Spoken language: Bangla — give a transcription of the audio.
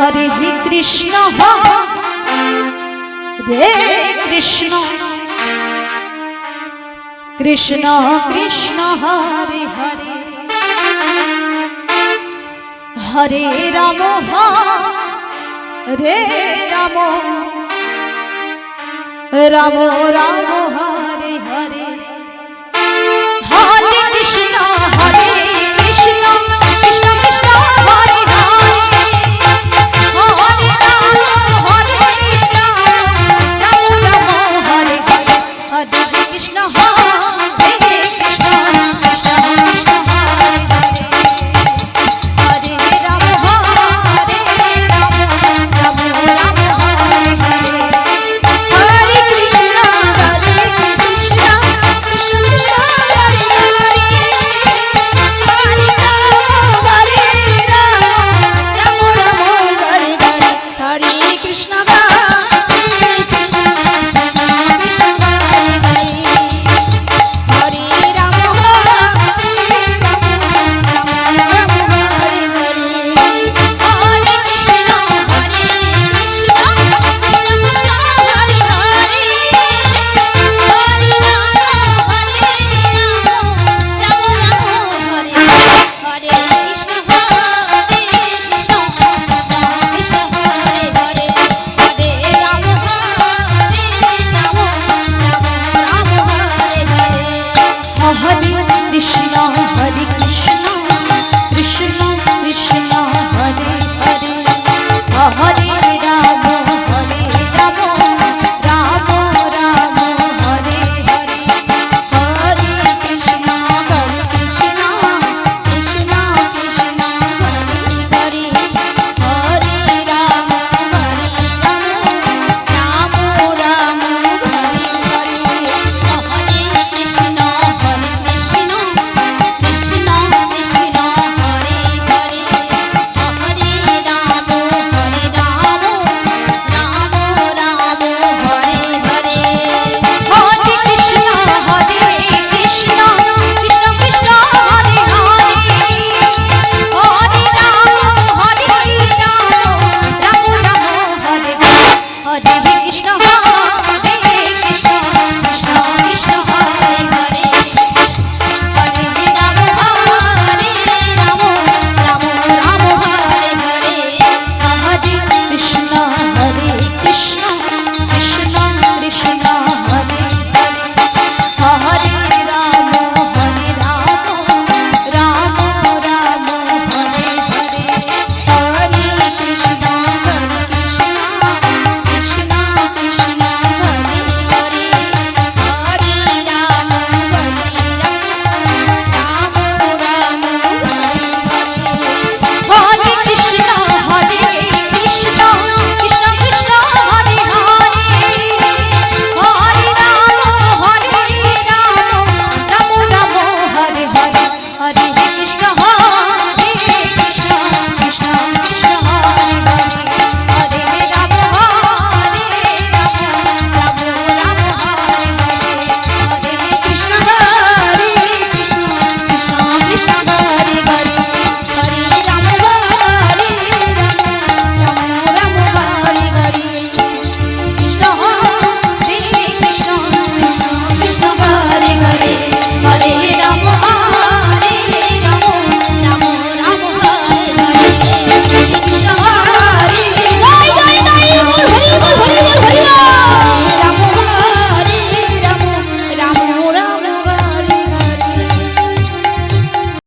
হরে কৃষ্ণ রে কৃষ্ণ। কৃষ্ণ কৃষ্ণ, হরে হরে। হরে রাম হরে রাম। রাম রাম, হরে।